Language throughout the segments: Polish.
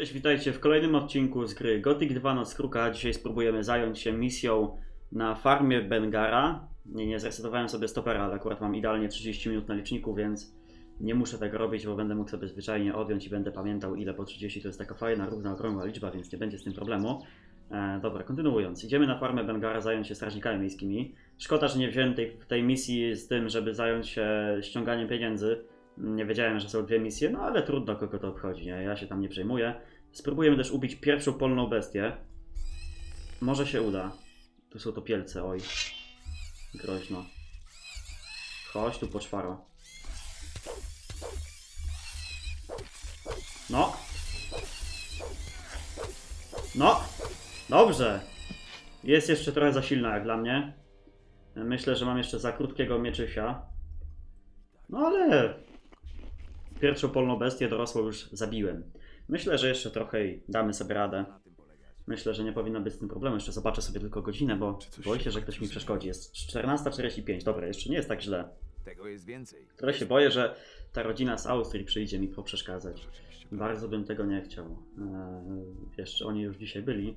Cześć, witajcie w kolejnym odcinku z gry Gothic 2 Noc Kruka. Dzisiaj spróbujemy zająć się misją na farmie Bengara. Nie, nie zresetowałem sobie stopera, ale akurat mam idealnie 30 minut na liczniku, więc nie muszę tego robić, bo będę mógł sobie zwyczajnie odjąć i będę pamiętał ile po 30 to jest taka fajna, równa, okrągła liczba, więc nie będzie z tym problemu. E, dobra, kontynuując. Idziemy na farmę Bengara zająć się strażnikami miejskimi. Szkoda, że nie wziąłem tej, tej misji z tym, żeby zająć się ściąganiem pieniędzy. Nie wiedziałem, że są dwie misje, no ale trudno, kogo to obchodzi, nie? Ja się tam nie przejmuję. Spróbujemy też ubić pierwszą polną bestię. Może się uda. Tu są to pielce, oj. Groźno. Chodź tu poczwaro. No. No. Dobrze. Jest jeszcze trochę za silna jak dla mnie. Myślę, że mam jeszcze za krótkiego mieczysia. No ale pierwszą polną bestię dorosłą już zabiłem. Myślę, że jeszcze trochę i damy sobie radę. Myślę, że nie powinno być z tym problemu. Jeszcze zobaczę sobie tylko godzinę, bo boję się, że ktoś mi przeszkodzi. Jest 14.45. Dobra, jeszcze nie jest tak źle. Tego jest więcej. Trochę się boję, że ta rodzina z Austrii przyjdzie mi poprzeszkadzać. Bardzo bym tego nie chciał. Eee, jeszcze oni już dzisiaj byli,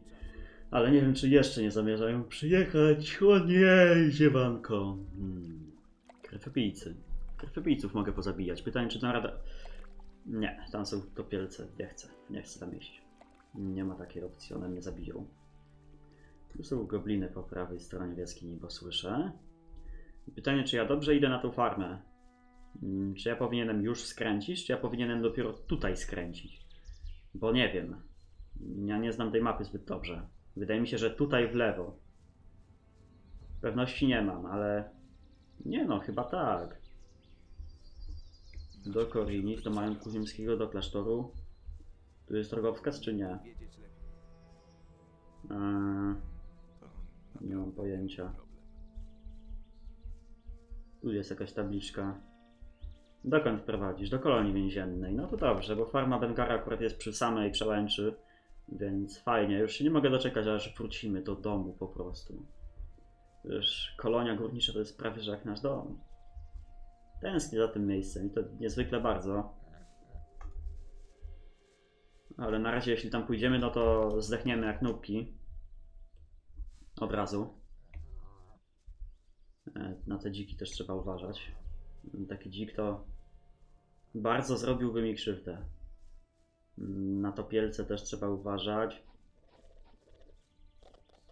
ale nie wiem, czy jeszcze nie zamierzają przyjechać. O nie, ziewanko. Hmm. Krwiopijcy. Krwiopijców mogę pozabijać. Pytanie, czy dam radę... Nie, tam są topielce. Nie chcę. Nie chcę tam iść. Nie ma takiej opcji, one mnie zabiją. Tu są gobliny po prawej stronie jaskini, bo słyszę. Pytanie, czy ja dobrze idę na tą farmę? Mm, Czy ja powinienem już skręcić, czy ja powinienem dopiero tutaj skręcić? Bo nie wiem. Ja nie znam tej mapy zbyt dobrze. Wydaje mi się, że tutaj w lewo. Pewności nie mam, ale. Nie no, chyba tak. Do Korinis, do majątku ziemskiego, do klasztoru. Tu jest drogowskaz, czy nie? Eee, nie mam pojęcia. Tu jest jakaś tabliczka. Dokąd prowadzisz? Do kolonii więziennej. No to dobrze, bo farma Bengara akurat jest przy samej przełęczy, więc fajnie. Już się nie mogę doczekać, aż wrócimy do domu po prostu. Wiesz, kolonia górnicza to jest prawie że jak nasz dom. Tęsknię za tym miejscem i to niezwykle bardzo. Ale na razie, jeśli tam pójdziemy, no to zdechniemy jak nubki. Od razu. E, Na te dziki też trzeba uważać. Taki dzik to bardzo zrobiłby mi krzywdę. Na topielce też trzeba uważać.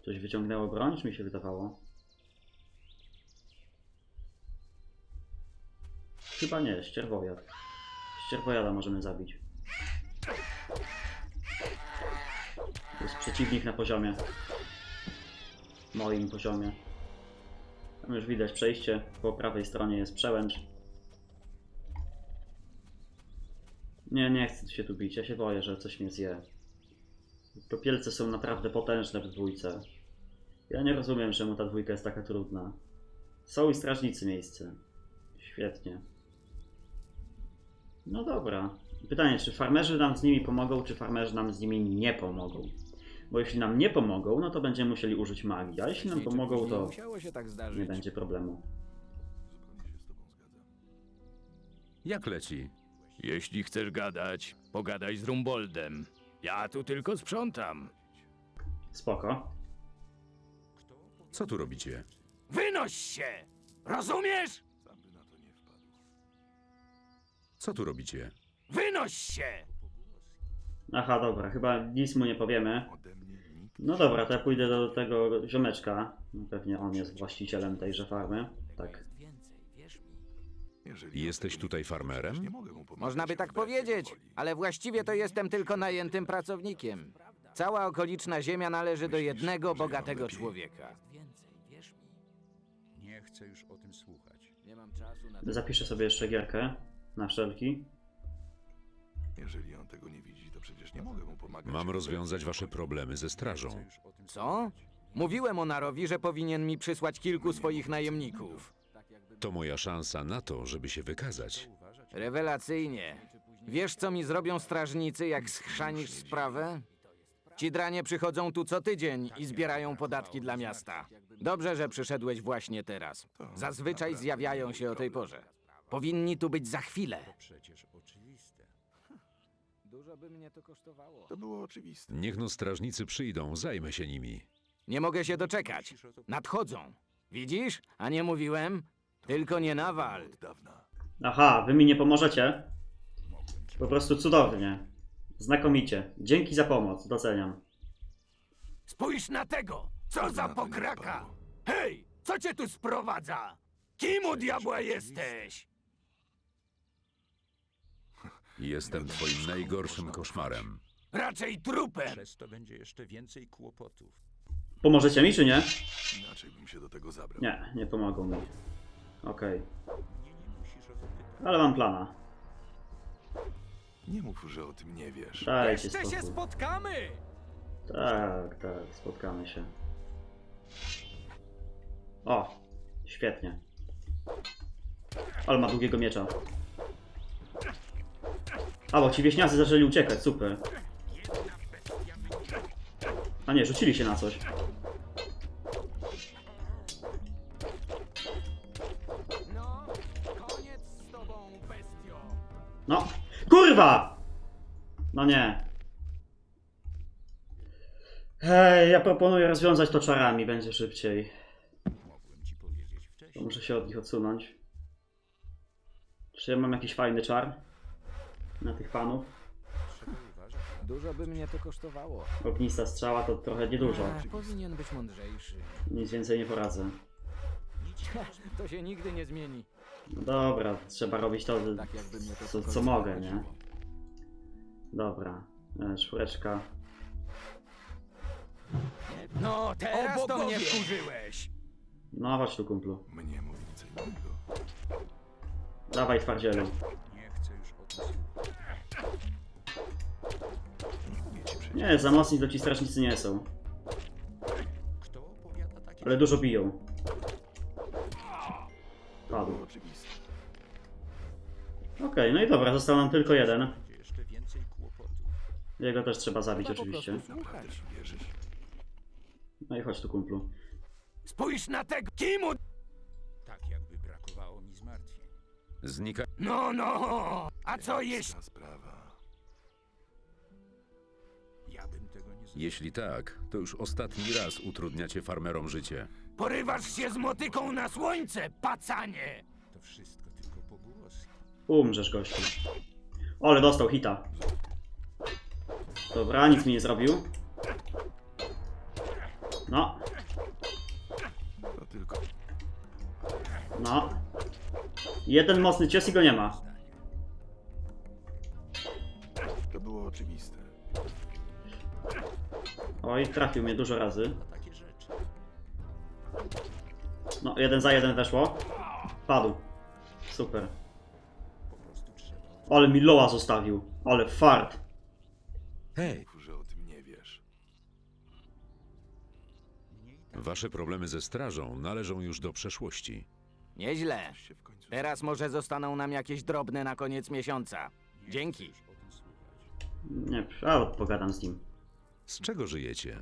Coś wyciągnęło broń, mi się wydawało? Chyba nie, ścierwojad. Ścierwojada możemy zabić. To jest przeciwnik na poziomie. Moim poziomie. Tam już widać przejście. Po prawej stronie jest przełęcz. Nie, nie chcę się tu bić. Ja się boję, że coś mnie zje. Topielce są naprawdę potężne w dwójce. Ja nie rozumiem, czemu ta dwójka jest taka trudna. Są i strażnicy miejsce. Świetnie. No dobra. Pytanie, czy farmerzy nam z nimi pomogą, czy farmerzy nam z nimi nie pomogą? Bo jeśli nam nie pomogą, no to będziemy musieli użyć magii, a jeśli nam pomogą, to Musiało się tak nie będzie problemu. Jak leci? Jeśli chcesz gadać, pogadaj z Rumboldem. Ja tu tylko sprzątam. Spoko. Co tu robicie? Wynoś się! Rozumiesz? Co tu robicie? Wynoś się! Aha, dobra, chyba nic mu nie powiemy. No dobra, to ja pójdę do tego ziomeczka. No Pewnie on jest właścicielem tejże farmy. Tak. Jesteś tutaj farmerem? Można by tak powiedzieć, ale właściwie to jestem tylko najętym pracownikiem. Cała okoliczna ziemia należy do jednego bogatego człowieka. Nie chcę już o tym słuchać. Nie mam czasu na Zapiszę sobie jeszcze gierkę. Na wszelki. Jeżeli on tego nie widzi, to przecież nie mogę mu pomagać. Mam rozwiązać wasze problemy ze strażą. Co? Mówiłem Onarowi, że powinien mi przysłać kilku swoich najemników. To moja szansa na to, żeby się wykazać. Rewelacyjnie. Wiesz, co mi zrobią strażnicy, jak schrzanisz sprawę? Ci dranie przychodzą tu co tydzień i zbierają podatki dla miasta. Dobrze, że przyszedłeś właśnie teraz. Zazwyczaj zjawiają się o tej porze. Powinni tu być za chwilę. Przecież oczywiste. Dużo by mnie to kosztowało. To było oczywiste. Niech no strażnicy przyjdą, zajmę się nimi. Nie mogę się doczekać. Nadchodzą. Widzisz? A nie mówiłem? Tylko nie nawal. Od dawna. Aha, wy mi nie pomożecie? Po prostu cudownie. Znakomicie. Dzięki za pomoc, doceniam. Spójrz na tego! Co za pokraka! Hej! Co cię tu sprowadza? Kim u diabła jesteś? Jestem twoim najgorszym koszmarem. Raczej trupem! Przez to będzie jeszcze więcej kłopotów. Pomożecie mi, czy nie? Inaczej bym się do tego zabrał. Nie, nie pomogą mi. Okej. Nie musisz o to pytać. Ale mam plana. Nie mów, że o tym nie wiesz. Dajcie Jeszcze się spokój. spotkamy! Tak, tak, spotkamy się. O, świetnie. Ale ma długiego miecza. A, bo ci wieśniacy zaczęli uciekać, super. A nie, rzucili się na coś. No, kurwa! No nie. Hej, ja proponuję rozwiązać to czarami, będzie szybciej. To muszę się od nich odsunąć. Czy ja mam jakiś fajny czar? Na tych panów? Dużo by mnie to kosztowało. Ognista strzała to trochę niedużo. A, powinien być mądrzejszy. Nic więcej nie poradzę. To się nigdy nie zmieni. No dobra, trzeba robić to, Tak jakby mnie to co, co mogę, nie? Dobra. E, Czwóreczka. No, teraz to mnie wkurzyłeś! No chodź tu kumplu. Mnie mówili co innego. Dawaj twardzielu. Nie chcę już o tym słuchać. Nie za mocni to ci strażnicy nie są. Ale dużo biją. Padł. Okej, no i dobra, został nam tylko jeden. Jego też trzeba zabić oczywiście. No i chodź tu kumplu. Spójrz na tego! Kim u... Tak jakby. Znika... No, no! A co jeśli... Ta sprawa. Ja bym tego nie zrobił. Jeśli tak, to już ostatni raz utrudniacie farmerom życie. Porywasz się z motyką na słońce, pacanie! To wszystko tylko pogłoski. Umrzesz, gościu. Ole, dostał hita. Dobra, nic mi nie zrobił. No, To tylko. no. Jeden mocny cios i go nie ma. To było oczywiste. Oj, trafił mnie dużo razy. No, jeden za jeden weszło. Padł. Super. Ale mi Loa zostawił. Ale fart. Hej! Mów, że o tym nie wiesz. Mnie i tak Wasze problemy ze strażą należą już do przeszłości. Nieźle. Teraz może zostaną nam jakieś drobne na koniec miesiąca. Dzięki. Nie, a pogadam z nim. Z czego żyjecie?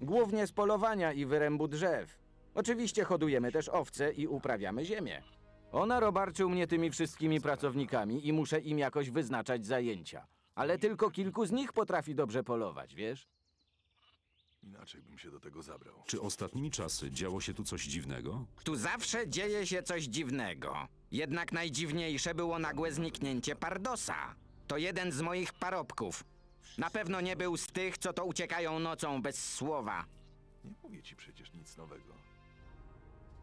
Głównie z polowania i wyrębu drzew. Oczywiście hodujemy też owce i uprawiamy ziemię. Ona robarczył mnie tymi wszystkimi pracownikami i muszę im jakoś wyznaczać zajęcia. Ale tylko kilku z nich potrafi dobrze polować, wiesz? Inaczej bym się do tego zabrał. Czy ostatnimi czasy działo się tu coś dziwnego? Tu zawsze dzieje się coś dziwnego. Jednak najdziwniejsze było nagłe zniknięcie Pardosa. To jeden z moich parobków. Na pewno nie był z tych, co to uciekają nocą bez słowa. Nie mówię ci przecież nic nowego.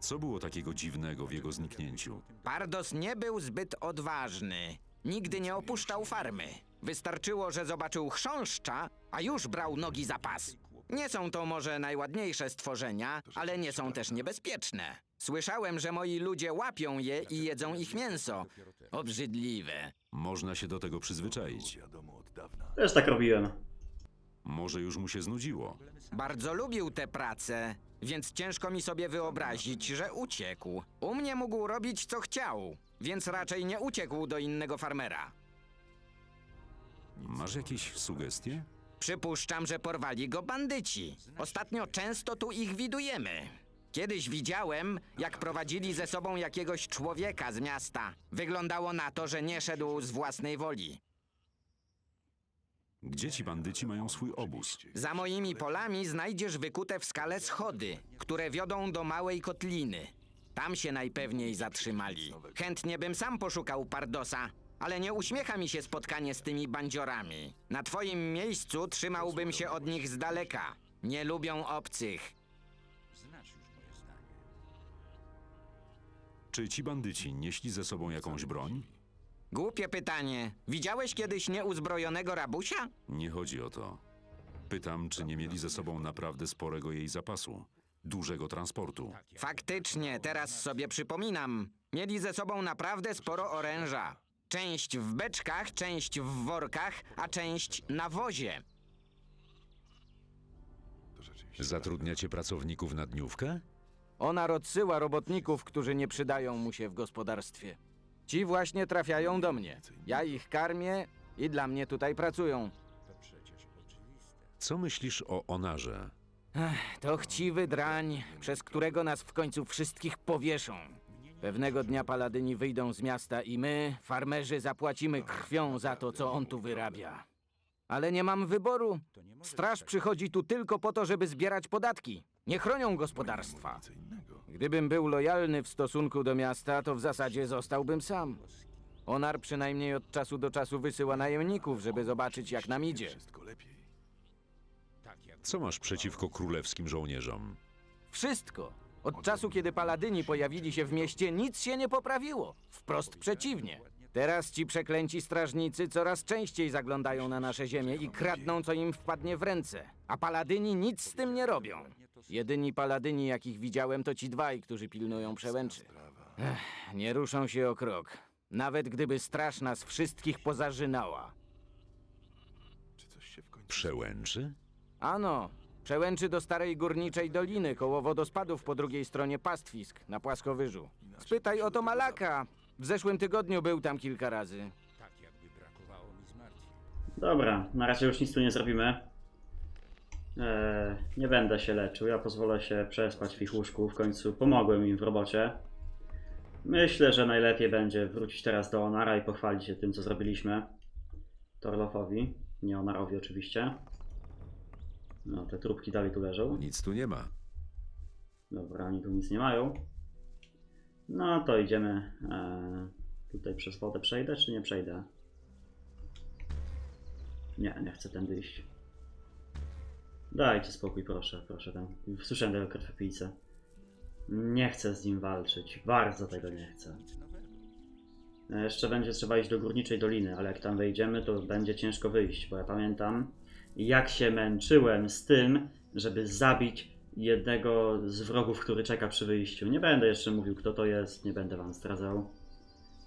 Co było takiego dziwnego w jego zniknięciu? Pardos nie był zbyt odważny. Nigdy nie opuszczał farmy. Wystarczyło, że zobaczył chrząszcza, a już brał nogi za pas. Nie są to może najładniejsze stworzenia, ale nie są też niebezpieczne. Słyszałem, że moi ludzie łapią je i jedzą ich mięso. Obrzydliwe. Można się do tego przyzwyczaić. wiadomo od dawna. Też tak robiłem. Może już mu się znudziło. Bardzo lubił tę pracę, więc ciężko mi sobie wyobrazić, że uciekł. U mnie mógł robić co chciał, więc raczej nie uciekł do innego farmera. Masz jakieś sugestie? Przypuszczam, że porwali go bandyci. Ostatnio często tu ich widujemy. Kiedyś widziałem, jak prowadzili ze sobą jakiegoś człowieka z miasta. Wyglądało na to, że nie szedł z własnej woli. Gdzie ci bandyci mają swój obóz? Za moimi polami znajdziesz wykute w skale schody, które wiodą do małej kotliny. Tam się najpewniej zatrzymali. Chętnie bym sam poszukał Pardosa, ale nie uśmiecha mi się spotkanie z tymi bandziorami. Na twoim miejscu trzymałbym się od nich z daleka. Nie lubią obcych. Znasz już moje zdanie. Czy ci bandyci nieśli ze sobą jakąś broń? Głupie pytanie. Widziałeś kiedyś nieuzbrojonego rabusia? Nie chodzi o to. Pytam, czy nie mieli ze sobą naprawdę sporego jej zapasu, dużego transportu. Faktycznie, teraz sobie przypominam. Mieli ze sobą naprawdę sporo oręża. Część w beczkach, część w workach, a część na wozie. Zatrudniacie pracowników na dniówkę? Ona rozsyła robotników, którzy nie przydają mu się w gospodarstwie. Ci właśnie trafiają do mnie. Ja ich karmię i dla mnie tutaj pracują. To przecież oczywiste. Co myślisz o Onarze? To chciwy drań, przez którego nas w końcu wszystkich powieszą. Pewnego dnia paladyni wyjdą z miasta i my, farmerzy, zapłacimy krwią za to, co on tu wyrabia. Ale nie mam wyboru. Straż przychodzi tu tylko po to, żeby zbierać podatki. Nie chronią gospodarstwa. Gdybym był lojalny w stosunku do miasta, to w zasadzie zostałbym sam. Onar przynajmniej od czasu do czasu wysyła najemników, żeby zobaczyć, jak nam idzie. Wszystko lepiej. Co masz przeciwko królewskim żołnierzom? Wszystko. Od czasu, kiedy paladyni pojawili się w mieście, nic się nie poprawiło. Wprost przeciwnie. Teraz ci przeklęci strażnicy coraz częściej zaglądają na nasze ziemię i kradną, co im wpadnie w ręce. A paladyni nic z tym nie robią. Jedyni paladyni, jakich widziałem, to ci dwaj, którzy pilnują przełęczy. Ech, nie ruszą się o krok. Nawet gdyby straż nas wszystkich końcu... Przełęczy? Ano, przełęczy do starej górniczej doliny koło wodospadów po drugiej stronie pastwisk na płaskowyżu. Spytaj o to Malaka. W zeszłym tygodniu był tam kilka razy. Tak jakby brakowało mi zmartwień. Dobra, na razie już nic tu nie zrobimy. Eee, nie będę się leczył, ja pozwolę się przespać w ich łóżku. W końcu pomogłem im w robocie. Myślę, że najlepiej będzie wrócić teraz do Onara i pochwalić się tym, co zrobiliśmy. Torlofowi, nie Onarowi oczywiście. No, te trupki dalej tu leżą. Nic tu nie ma. Dobra, oni tu nic nie mają. No to idziemy. E, tutaj przez wodę przejdę, czy nie przejdę? Nie, nie chcę tędy iść. Dajcie spokój, proszę, proszę tam. Słyszałem tego krwiopijcę. Nie chcę z nim walczyć. Bardzo tego nie chcę. E, Jeszcze będzie trzeba iść do górniczej doliny, ale jak tam wejdziemy, to będzie ciężko wyjść, bo ja pamiętam, jak się męczyłem z tym, żeby zabić jednego z wrogów, który czeka przy wyjściu. Nie będę jeszcze mówił, kto to jest, nie będę wam zdradzał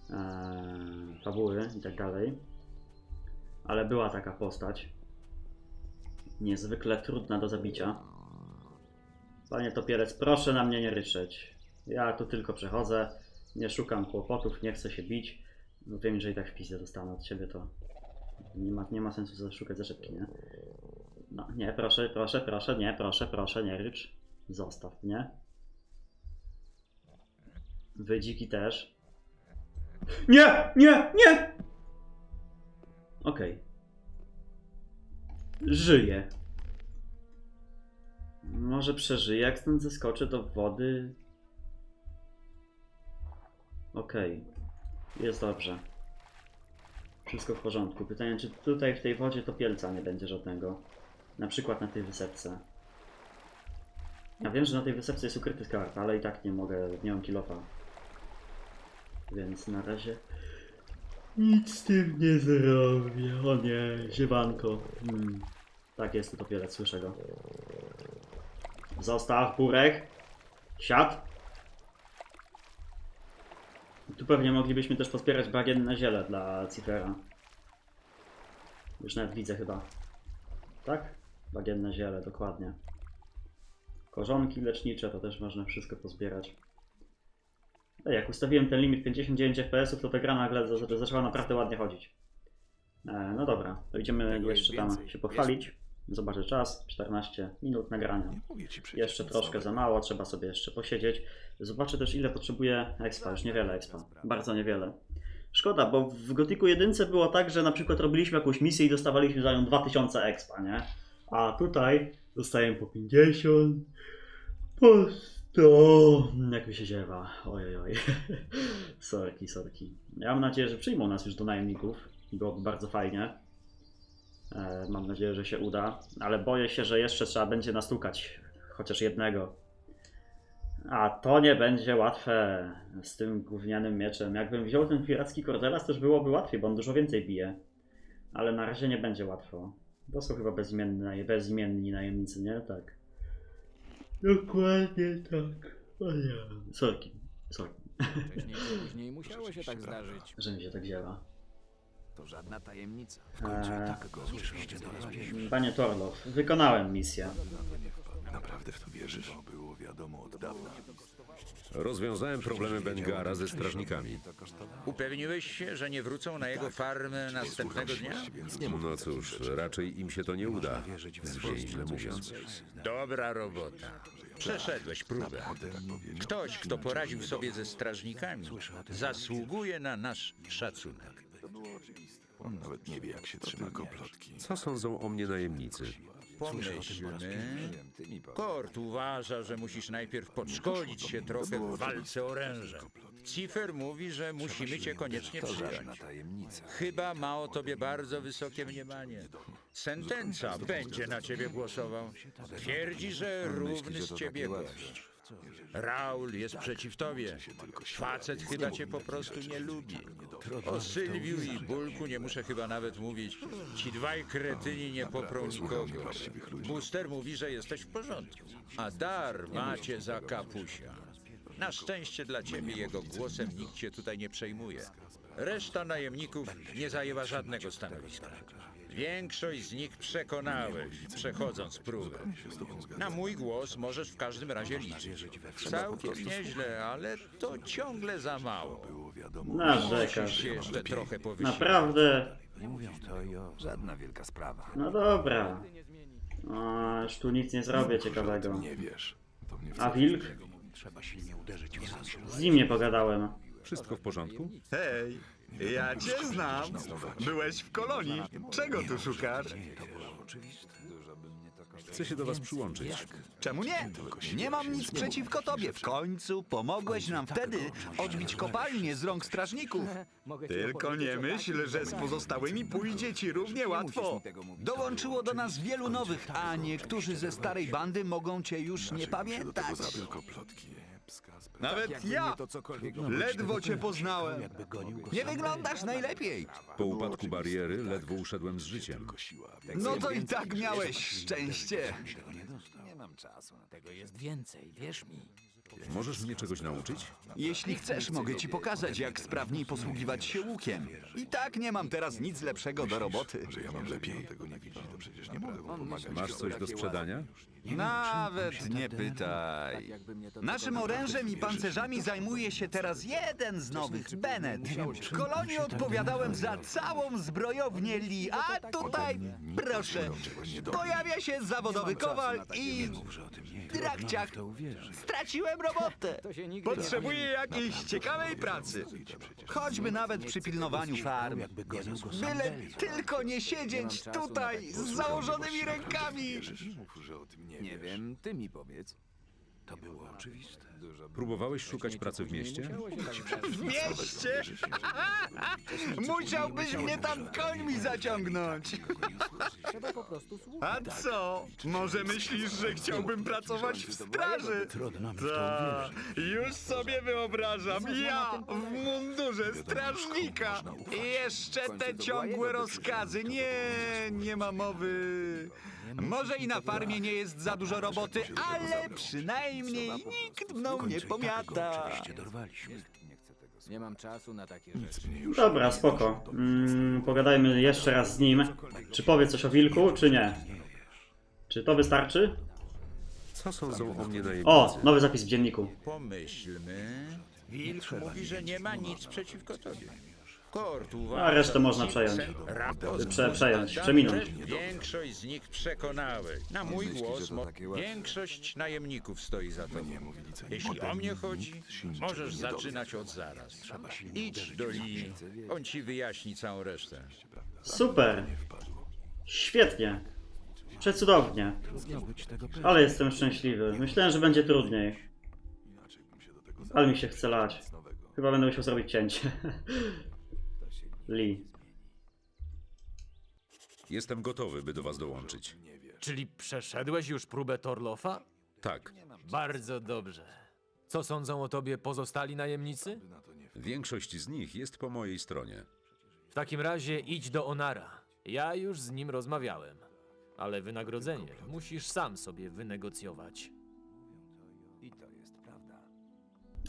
e, fabuły i tak dalej. Ale była taka postać. Niezwykle trudna do zabicia. Panie Topielec, proszę na mnie nie ryczeć. Ja tu tylko przechodzę, nie szukam kłopotów, nie chcę się bić. Wiem, że i tak w pizdę dostanę od ciebie, to nie ma, nie ma sensu szukać zaczepki, nie? No, nie, proszę, proszę, proszę, nie, proszę, proszę, nie rycz. Zostaw mnie. Wy dziki też. Nie, nie, nie! Okej. Żyję. Może przeżyję, jak stąd zeskoczę do wody. Okej. Jest dobrze. Wszystko w porządku. Pytanie, czy tutaj w tej wodzie topielca nie będzie żadnego? Na przykład na tej wysepce. Ja wiem, że na tej wysepce jest ukryty skarb, ale i tak nie mogę, nie mam kilofa. Więc na razie nic z tym nie zrobię. O nie, ziewanko. Hmm. Tak jest, to topielec, słyszę go. Zostaw, burek. Siad. Tu pewnie moglibyśmy też pozbierać bagienne ziele dla Cifera. Już nawet widzę chyba. Tak? Bagienne ziele, dokładnie. Korzonki lecznicze to też można wszystko pozbierać. Ej, jak ustawiłem ten limit 59 fps, to ta gra nagle za- za- zaczęła naprawdę ładnie chodzić. E, no dobra, to idziemy Tego jeszcze tam więcej. się pochwalić. Zobaczę czas, 14 minut nagrania. Jeszcze troszkę za mało, trzeba sobie jeszcze posiedzieć. Zobaczę też ile potrzebuję expa, już niewiele expa, bardzo niewiele. Szkoda, bo w Gotiku 1 było tak, że na przykład robiliśmy jakąś misję i dostawaliśmy za nią 2000 expa, nie? A tutaj dostajemy po 50, po 100. Jak mi się ziewa. Ojej, oj. sorki, sorki. Ja mam nadzieję, że przyjmą nas już do najemników. Byłoby bardzo fajnie. E, Mam nadzieję, że się uda, ale boję się, że jeszcze trzeba będzie nastukać chociaż jednego. A to nie będzie łatwe z tym gównianym mieczem. Jakbym wziął ten piracki Cordelas, też byłoby łatwiej, bo on dużo więcej bije. Ale na razie nie będzie łatwo. To są chyba bezimienni, bezimienni najemnicy, nie? Tak. Dokładnie tak. O nie. Sorki. Sorki, Wcześniej czy później musiało się tak zdarzyć. że mi się tak dziewa. To żadna tajemnica. Eee, Panie Torlow, wykonałem misję. Naprawdę w to wierzysz? To było wiadomo od dawna. Rozwiązałem problemy Bengara ze strażnikami. Upewniłeś się, że nie wrócą na jego farmę następnego dnia? No cóż, raczej im się to nie uda. Zwięźle mówiąc. Dobra robota. Przeszedłeś próbę. Ktoś, kto poradził sobie ze strażnikami, zasługuje na nasz szacunek. On nawet nie wie, jak się trzyma komplotki. Co sądzą o mnie najemnicy? Pomyślmy. Kort uważa, że musisz najpierw podszkolić się trochę w walce oręża. Cifer mówi, że musimy cię koniecznie przyjąć. Chyba ma o tobie bardzo wysokie mniemanie. Sentenca będzie na ciebie głosował. Twierdzi, że równy z ciebie gość. Raul jest przeciw tobie. Facet chyba cię po prostu nie lubi. O Sylwiu i Bulku nie muszę chyba nawet mówić. Ci dwaj kretyni nie poprą nikogo. Booster mówi, że jesteś w porządku. A Dar macie za kapusia. Na szczęście dla ciebie jego głosem nikt cię tutaj nie przejmuje. Reszta najemników nie zajęła żadnego stanowiska. Większość z nich przekonałeś, przechodząc próbę. Na mój głos możesz w każdym razie liczyć. Całkiem nieźle, ale to ciągle za mało. Musisz Narzekasz. się jeszcze trochę powysiłać. Naprawdę. Żadna wielka sprawa. No dobra. A, już tu nic nie zrobię ciekawego. Nie wiesz. To mnie A wcale wilk? Z nim nie pogadałem. Wszystko w porządku? Hej, ja cię znam. Byłeś w kolonii. Czego tu szukasz? Chcę się do was przyłączyć. Czemu nie? Nie mam nic przeciwko tobie. W końcu pomogłeś nam wtedy odbić kopalnię z rąk strażników. Tylko nie myśl, że z pozostałymi pójdzie ci równie łatwo. Dołączyło do nas wielu nowych, a niektórzy ze starej bandy mogą cię już nie pamiętać. tylko plotki. Nawet ja ledwo cię poznałem. Nie wyglądasz najlepiej. Po upadku bariery ledwo uszedłem z życiem. No to i tak miałeś szczęście. Tego jest więcej, wierz mi. Możesz mnie czegoś nauczyć? Jeśli chcesz, mogę ci pokazać, jak sprawniej posługiwać się łukiem. I tak nie mam teraz nic lepszego do roboty. Że ja mam lepiej. Tego nie widzi, to przecież nie mogę mu pomagać. Masz coś do sprzedania? Nawet nie pytaj. Naszym orężem i pancerzami zajmuje się teraz jeden z nowych, Bennett. W kolonii odpowiadałem za całą zbrojownię Lee, a tutaj, proszę, pojawia się zawodowy kowal i... Drakciach. Straciłem robotę. To się nigdy Potrzebuję jakiejś ciekawej pracy. Choćby nawet przy pilnowaniu farm. Byle tylko nie siedzieć tutaj z założonymi rękami. Że o tym nie nie wiem, ty mi powiedz. Próbowałeś szukać pracy w mieście? W mieście? Musiałbyś mnie tam końmi zaciągnąć. Trzeba po prostu słuchać. A co? Może myślisz, że chciałbym pracować w straży? Tak, już sobie wyobrażam. Ja w mundurze strażnika. I jeszcze te ciągłe rozkazy. Nie, nie ma mowy. Może i na farmie nie jest za dużo roboty, ale przynajmniej nikt mną nie pomiata. Nie mam czasu na takie rzeczy. Dobra, spoko. Mm, pogadajmy jeszcze raz z nim. Czy powie coś o wilku, czy nie? Czy to wystarczy? Co sądzą o mnie najemnicy? O, nowy zapis w dzienniku. Pomyślmy. Wilk mówi, że nie ma nic przeciwko tobie. Uważa, A resztę można przejąć. Prze- przejąć, przeminąć. Większość z nich przekonałeś. Na mój głos mo- większość najemników stoi za tobą. Jeśli o mnie chodzi, możesz zaczynać od zaraz. Idź do Lee, on ci wyjaśni całą resztę. Super. Świetnie. Przecudownie. Ale jestem szczęśliwy. Myślałem, że będzie trudniej. Ale mi się chce lać. Chyba będę musiał zrobić cięcie. Lee. Jestem gotowy, by do was dołączyć. Czyli przeszedłeś już próbę Torlofa? Tak, Bardzo dobrze. Co sądzą o tobie pozostali najemnicy? większość z nich jest po mojej stronie. W takim razie idź do Onara. Ja już z nim rozmawiałem. Ale wynagrodzenie musisz sam sobie wynegocjować.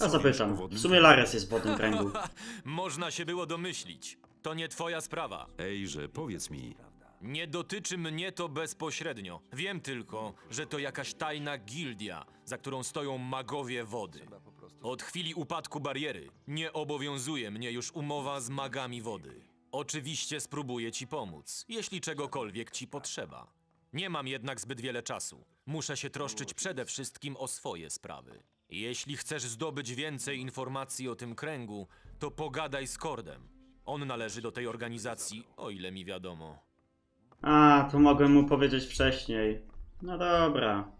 A zapytam. W sumie Lares jest w wodnym kręgu. Można się było domyślić. To nie twoja sprawa. Ejże, powiedz mi, Nie dotyczy mnie to bezpośrednio. Wiem tylko, że to jakaś tajna gildia, za którą stoją magowie wody. Od chwili upadku bariery nie obowiązuje mnie już umowa z magami wody. Oczywiście spróbuję ci pomóc, jeśli czegokolwiek ci potrzeba. Nie mam jednak zbyt wiele czasu. Muszę się troszczyć przede wszystkim o swoje sprawy. Jeśli chcesz zdobyć więcej informacji o tym kręgu, to pogadaj z Kordem. On należy do tej organizacji, o ile mi wiadomo. A, to mogłem mu powiedzieć wcześniej. No dobra.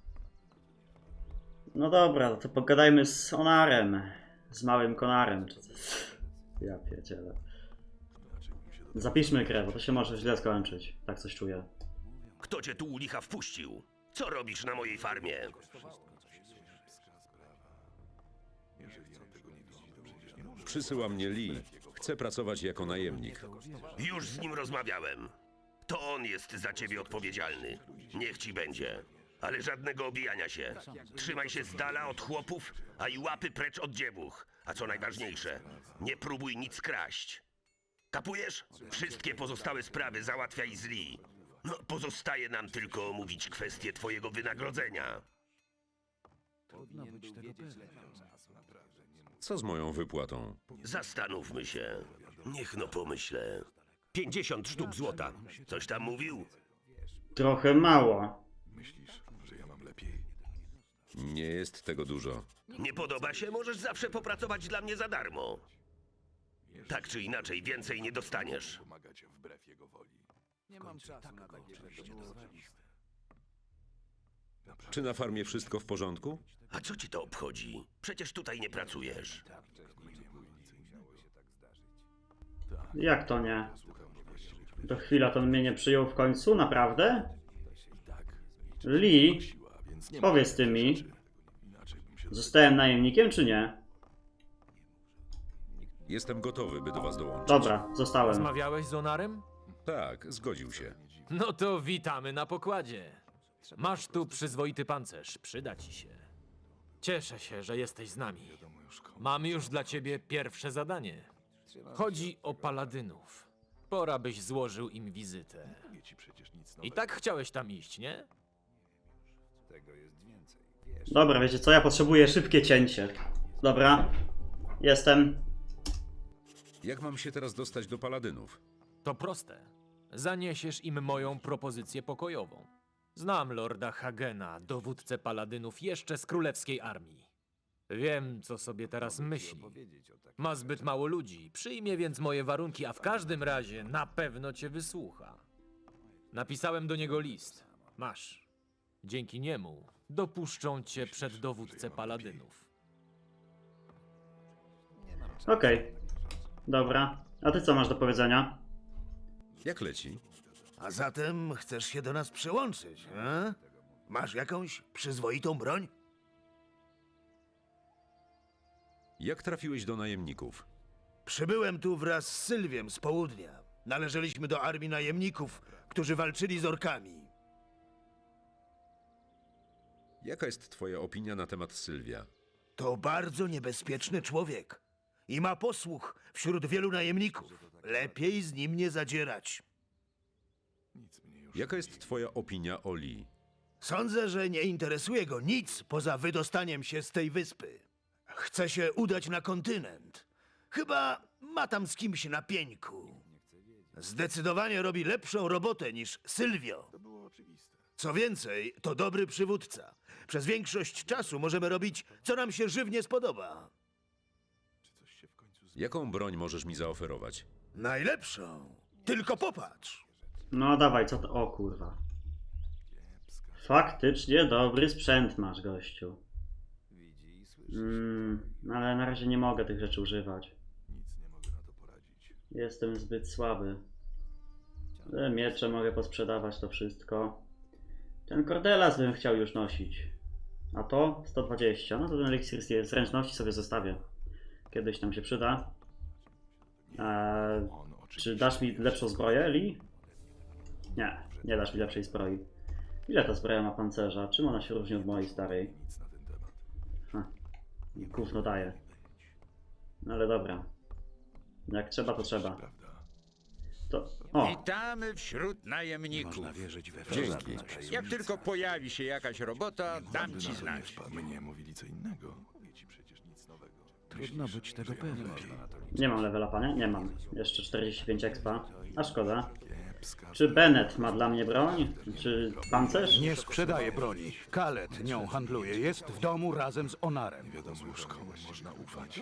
No dobra, to pogadajmy z Onarem. Z małym Konarem. Czy coś. Ja pierdzielę. Zapiszmy grę, bo to się może źle skończyć. Tak coś czuję. Kto cię tu u licha wpuścił? Co robisz na mojej farmie? przysyła mnie Lee. Chcę pracować jako najemnik. Już z nim rozmawiałem. To on jest za ciebie odpowiedzialny. Niech ci będzie. Ale żadnego obijania się. Trzymaj się z dala od chłopów, a i łapy precz od dziewuch. A co najważniejsze, nie próbuj nic kraść. Kapujesz? Wszystkie pozostałe sprawy załatwiaj z Lee. No, pozostaje nam tylko omówić kwestię twojego wynagrodzenia. Co z moją wypłatą? Zastanówmy się. Niech no pomyślę. 50 sztuk złota. Coś tam mówił? Trochę mało. Nie jest tego dużo. Nie podoba się? Możesz zawsze popracować dla mnie za darmo. Tak czy inaczej, więcej nie dostaniesz. Czy na farmie wszystko w porządku? A co ci to obchodzi? Przecież tutaj nie pracujesz. Jak to nie? To chwila, to on mnie nie przyjął w końcu? Naprawdę? Lee, powiedz ty mi. Zostałem najemnikiem czy nie? Jestem gotowy, by do was dołączyć. Dobra, zostałem. Rozmawiałeś z Onarem? Tak, zgodził się. No to witamy na pokładzie. Masz tu przyzwoity pancerz, przyda ci się. Cieszę się, że jesteś z nami. Mamy już dla ciebie pierwsze zadanie. Chodzi o paladynów. Pora byś złożył im wizytę. I tak chciałeś tam iść, nie? Dobra, wiecie co? Ja potrzebuję szybkie cięcie. Dobra. Jestem. Jak mam się teraz dostać do paladynów? To proste. Zaniesiesz im moją propozycję pokojową. Znam lorda Hagena, dowódcę paladynów jeszcze z królewskiej armii. Wiem, co sobie teraz myśli. Ma zbyt mało ludzi, przyjmie więc moje warunki, a w każdym razie na pewno cię wysłucha. Napisałem do niego list. Masz. Dzięki niemu dopuszczą cię przed dowódcę paladynów. Okej. Dobra. A ty co masz do powiedzenia? Jak leci? A zatem chcesz się do nas przyłączyć, he? Masz jakąś przyzwoitą broń? Jak trafiłeś do najemników? Przybyłem tu wraz z Sylwiem z południa. Należeliśmy do armii najemników, którzy walczyli z orkami. Jaka jest twoja opinia na temat Sylwia? To bardzo niebezpieczny człowiek. I ma posłuch wśród wielu najemników. Lepiej z nim nie zadzierać. Jaka jest twoja opinia o Lee? Sądzę, że nie interesuje go nic poza wydostaniem się z tej wyspy. Chce się udać na kontynent. Chyba ma tam z kimś na pieńku. Zdecydowanie robi lepszą robotę niż Sylwio. Co więcej, to dobry przywódca. Przez większość czasu możemy robić, co nam się żywnie spodoba. Jaką broń możesz mi zaoferować? Najlepszą. Tylko popatrz. No dawaj, co to? O kurwa. Faktycznie dobry sprzęt masz, gościu. Mm, ale na razie nie mogę tych rzeczy używać. Jestem zbyt słaby. Te miecze mogę posprzedawać, to wszystko. Ten kordelas bym chciał już nosić. A to 120. No to ten eliksir zręczności sobie zostawię. Kiedyś nam się przyda. Eee, czy dasz mi lepszą zbroję, Li? Nie, nie dasz mi lepszej zbroi. Ile ta zbroja ma pancerza? Czym ona się różni od mojej starej? Ha, gówno daje. No ale dobra. Jak trzeba, to trzeba. To... O! Witamy wśród najemników. Dzięki. Jak tylko pojawi się jakaś robota, dam ci znać. Mnie mówili co innego. Trudno być tego pewnym. Nie mam levela, panie? Nie mam. Jeszcze 45 expa. A szkoda. Czy Bennett ma dla mnie broń? Czy pancerz? Nie sprzedaje broni. Kalet nią handluje. Jest w domu razem z Onarem. Można ufać?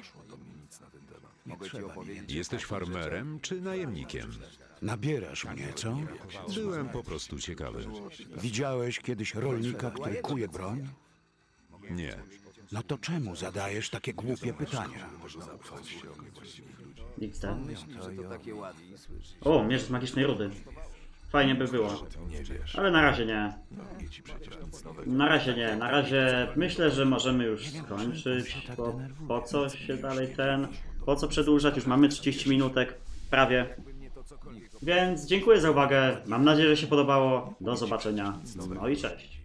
Jesteś farmerem czy najemnikiem? Nabierasz mnie, co? Byłem po prostu ciekawy. Widziałeś kiedyś rolnika, który kuje broń? Nie. No to czemu zadajesz takie głupie pytania? XD. O, miecz z magicznej rudy. Fajnie by było. Ale na razie nie. Na razie nie. Na razie myślę, że możemy już skończyć. Bo po co się dalej ten. Po co przedłużać? Już mamy 30 minutek. Prawie. Więc dziękuję za uwagę. Mam nadzieję, że się podobało. Do zobaczenia. No i cześć.